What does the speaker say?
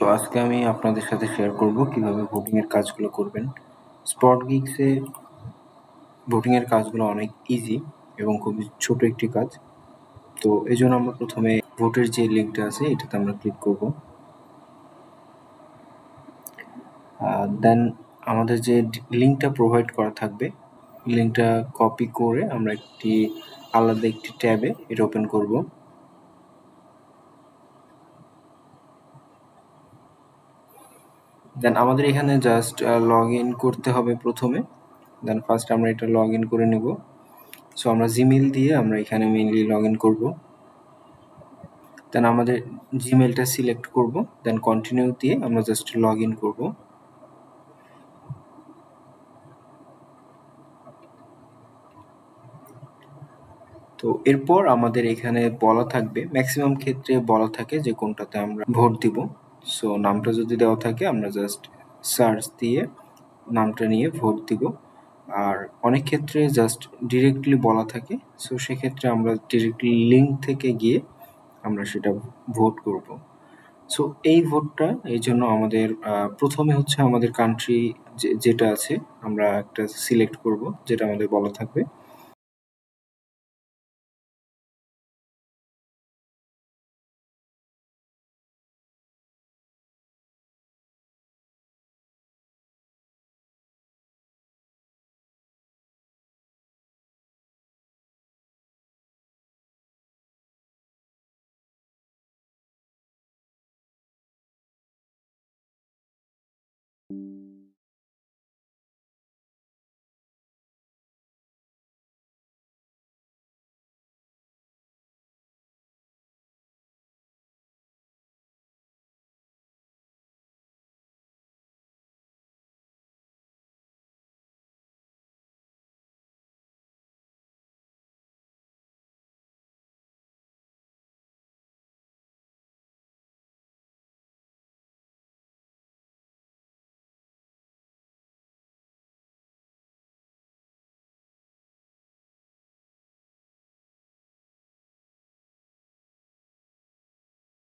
তো আজকে আমি আপনাদের সাথে শেয়ার করব কীভাবে ভোটিং এর কাজগুলো করবেন। স্পট গিগসে ভোটিং এর কাজগুলো অনেক ইজি এবং খুবই ছোট একটি কাজ। তো এই জন্য আমরা প্রথমে ভোটের যে লিঙ্কটা আছে, এটাতে আমরা ক্লিক করব। দেন আমাদের যে লিঙ্কটা প্রোভাইড করা থাকবে, লিঙ্কটা কপি করে আমরা একটি আলাদা একটি ট্যাবে এটা ওপেন করব। দেন আমাদের এখানে জাস্ট লগ ইন করতে হবে প্রথমে। দেন ফার্স্ট আমরা এটা লগ ইন করে নেব। সো আমরা জিমেল দিয়ে আমরা এখানে মেইনলি লগ ইন করব। দেন আমাদের জিমেলটা সিলেক্ট করব। দেন কন্টিনিউ দিয়ে আমরা জাস্ট লগ ইন করব। তো এরপর আমাদের এখানে বলা থাকবে ম্যাক্সিমাম ক্ষেত্রে বলা থাকে যে কোনটাতে আমরা ভোট দিব। সো নামটা যদি দেওয়া থাকে, আমরা জাস্ট সার্চ দিয়ে নামটা নিয়ে ভোট দিব। আর অনেক ক্ষেত্রে জাস্ট ডিরেক্টলি বলা থাকে। সো সেক্ষেত্রে আমরা ডিরেক্টলি লিঙ্ক থেকে গিয়ে আমরা সেটা ভোট করব। সো এই ভোটটা এই জন্য আমাদের প্রথমে হচ্ছে আমাদের কান্ট্রি যেটা আছে, আমরা একটা সিলেক্ট করব, যেটা আমাদের বলা থাকবে।